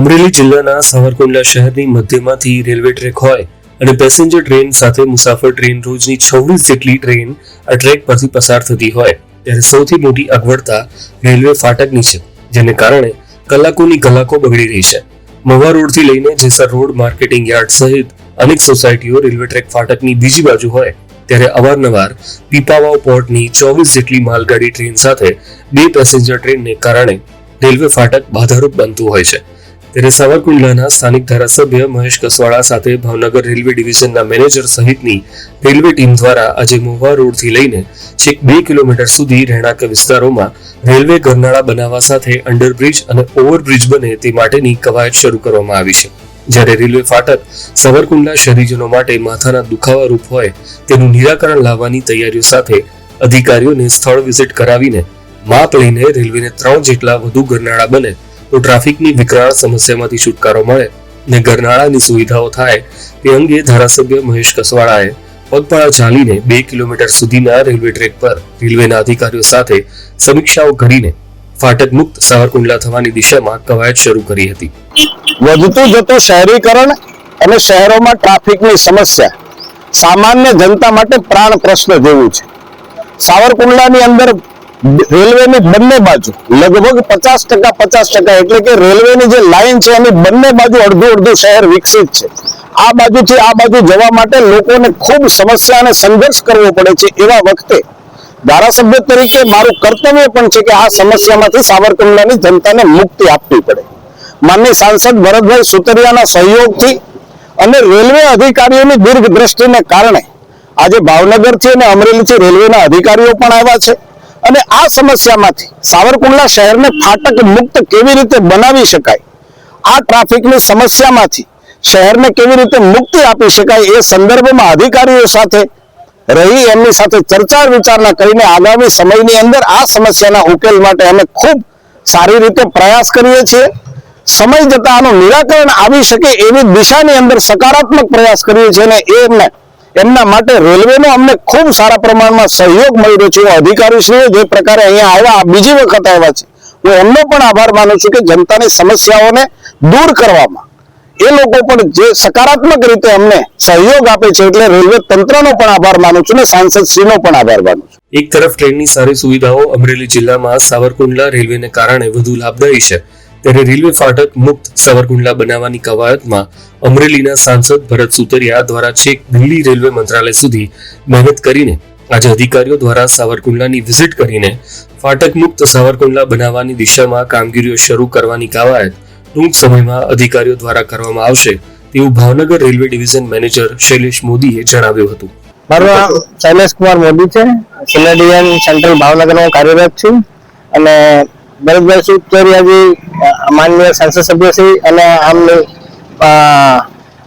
અમરેલી જિલ્લાના સાવરકુંડલા શહેરની મધ્યમાંથી railway track હોય અને પેસેન્જર ટ્રેન સાથે મુસાફર ટ્રેન રોજની છવ્વીસ જેટલી ટ્રેન આ ટ્રેક પરથી પસાર થતી હોય, ત્યારે સૌથી મોટી અગવડતા રેલવે ફાટકની છે, જેને કારણે કલાકોની કલાકો બગડી રહી છે. મહુવા રોડથી લઈને જેસર રોડ, માર્કેટિંગ યાર્ડ સહિત અનેક સોસાયટીઓ રેલવે ટ્રેક ફાટકની બીજી બાજુ હોય, ત્યારે અવારનવાર પીપાવાવ પોર્ટની ચોવીસ જેટલી માલગાડી ટ્રેન સાથે બે પેસેન્જર ટ્રેનને કારણે રેલવે ફાટક બાધારૂપ બનતું હોય છે. ત્યારે સાવરકુંડલાના સ્થાનિક ધારાસભ્ય મહેશ કસવાળા સાથે ભાવનગર રેલવે ડિવિઝનના મેનેજર સહિતની રેલવે ટીમ દ્વારા આજે મહુવા રોડથી લઈને છેક બે કિલોમીટર સુધી રહેણાંક વિસ્તારોમાં રેલવે ગરનાળા બનાવવા સાથે અંડરબ્રિજ અને ઓવરબ્રિજ બને તે માટેની કવાયત શરૂ કરવામાં આવી છે. જ્યારે રેલવે ફાટક સાવરકુંડલા શહેરીજનો માટે માથાના દુખાવા રૂપ હોય તેનું નિરાકરણ લાવવાની તૈયારીઓ સાથે અધિકારીઓને સ્થળ વિઝિટ કરાવીને માપ લઈને રેલવેને ત્રણ જેટલા વધુ ગરનાળા બને તો ટ્રાફિકની વિકરાળ સમસ્યામાંથી છુટકારો મળે ને ગરનાળાની સુવિધાઓ થાય તે અંગે ધારાસભ્ય મહેશ કસવાળાએ પગપાળા ચાલીને બે કિલોમીટર સુધીના રેલવે ટ્રેક પર રેલવેના અધિકારીઓ સાથે સમીક્ષાઓ કરીને ફાટક મુક્ત સાવરકુંડલા થવાની દિશામાં કવાયત શરૂ કરી હતી. વધતું જતું શહેરીકરણ અને શહેરોમાં ટ્રાફિકની સમસ્યા સામાન્ય જનતા માટે પ્રાણ પ્રશ્ન જેવું છે. સાવરકુંડલાની અંદર રેલવેની બંને બાજુ, લગભગ પચાસ ટકા પચાસ ટકા એટલે કે રેલવેની જે લાઈન છે એની બંને બાજુ અડધું અડધું શહેર વિકસિત છે. આ બાજુથી આ બાજુ જવા માટે લોકોને ખૂબ સમસ્યા અને સંઘર્ષ કરવો પડે છે એવા વખતે ધારાસભ્ય તરીકે મારું કર્તવ્ય પણ છે કે આ સમસ્યામાંથી સાવરકુંડલાની જનતાને મુક્તિ આપવી પડે. માનની સાંસદ ભરતભાઈ સુતરિયાના સહયોગથી અને રેલવે અધિકારીઓની દીર્ઘ દ્રષ્ટિને કારણે આજે ભાવનગરથી અને અમરેલીથી રેલવેના અધિકારીઓ પણ આવ્યા છે. અને આ સમસ્યામાંથી સાવરકુંડલા શહેરને ફાટક મુક્ત કેવી રીતે બનાવી શકાય? આ ટ્રાફિકની સમસ્યામાંથી શહેરને કેવી રીતે મુક્તિ આપી શકાય એ સંદર્ભમાં અધિકારીઓ સાથે રહી, એમની સાથે ચર્ચા વિચારણા કરીને આગામી સમયની અંદર આ સમસ્યાના ઉકેલ માટે અમે ખૂબ સારી રીતે પ્રયાસ કરીએ છીએ. સમય જતાં આનું નિરાકરણ આવી શકે એવી દિશાની અંદર સકારાત્મક પ્રયાસ કરીએ છીએ અને એમને એમના માટે રેલવેનો અમને ખૂબ સારા પ્રમાણમાં સહયોગ મળી રહ્યો છે અધિકારીશ્રીઓ જે પ્રકારે અહીંયા આવ્યા. બીજી વખત આવ્યા છે. હું એમનો પણ આભાર માનું છું કે જનતાની સમસ્યાઓને દૂર કરવામાં. એ લોકો પણ જે સકારાત્મક રીતે અમને સહયોગ આપે છે એટલે રેલવે તંત્રનો પણ આભાર માનું છું ને સાંસદ શ્રીનો પણ આભાર માનું છું. એક તરફ ટ્રેનની સારી સુવિધાઓ અમરેલી જિલ્લામાં સાવરકુંડલા રેલવેને કારણે વધુ લાભદાયી છે. ત્યારે રેલવે ફાટક મુક્ત સવરકુંડલા બનાવવાની કવાયતમાં અમરેલીના સાંસદ ભરત સુતરિયા દ્વારા છેક દિલ્હી રેલવે મંત્રાલય સુધી મહેનત કરીને આજે અધિકારીઓ દ્વારા સાવરકુંડલાની વિઝિટ કરીને ફાટક મુક્ત સાવરકુંડલા બનાવવાની દિશામાં કામગીરીઓ શરૂ કરવાની કવાયત ટૂંક સમયમાં અધિકારીઓ દ્વારા કરવામાં આવશે તેવું Bhavnagar railway division manager Shailesh મોદીએ જણાવ્યું હતું. મારું નામ શૈલેષ કુમાર મોદી છે. સેન્ટ્રલ ભાવનગરમાં કાર્યરત છું અને ભરતભાઈ સુતરિયાજી માનનીય સંસદ સભ્યશ્રી અને આમની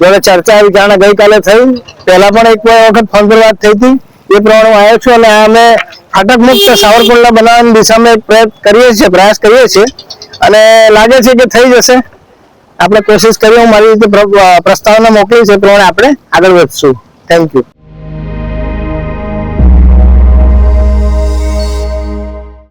જોડે ચર્ચા વિચારણા ગઈકાલે થઈ, પહેલા પણ એક વખત ફોન પર વાત થઈ હતી. એ પ્રમાણે હું આવ્યો છું અને અમે ફાટક મુક્ત સાવરકુંડલા બનાવવાની દિશામાં એક પ્રયત્ન કરીએ છીએ, પ્રયાસ કરીએ છીએ. અને લાગે છે કે થઈ જશે. આપણે કોશિશ કરીએ, હું મારી રીતે પ્ર- પ્રસ્તાવના મોકલી છે પ્રમાણે આપણે આગળ વધશું. Thank you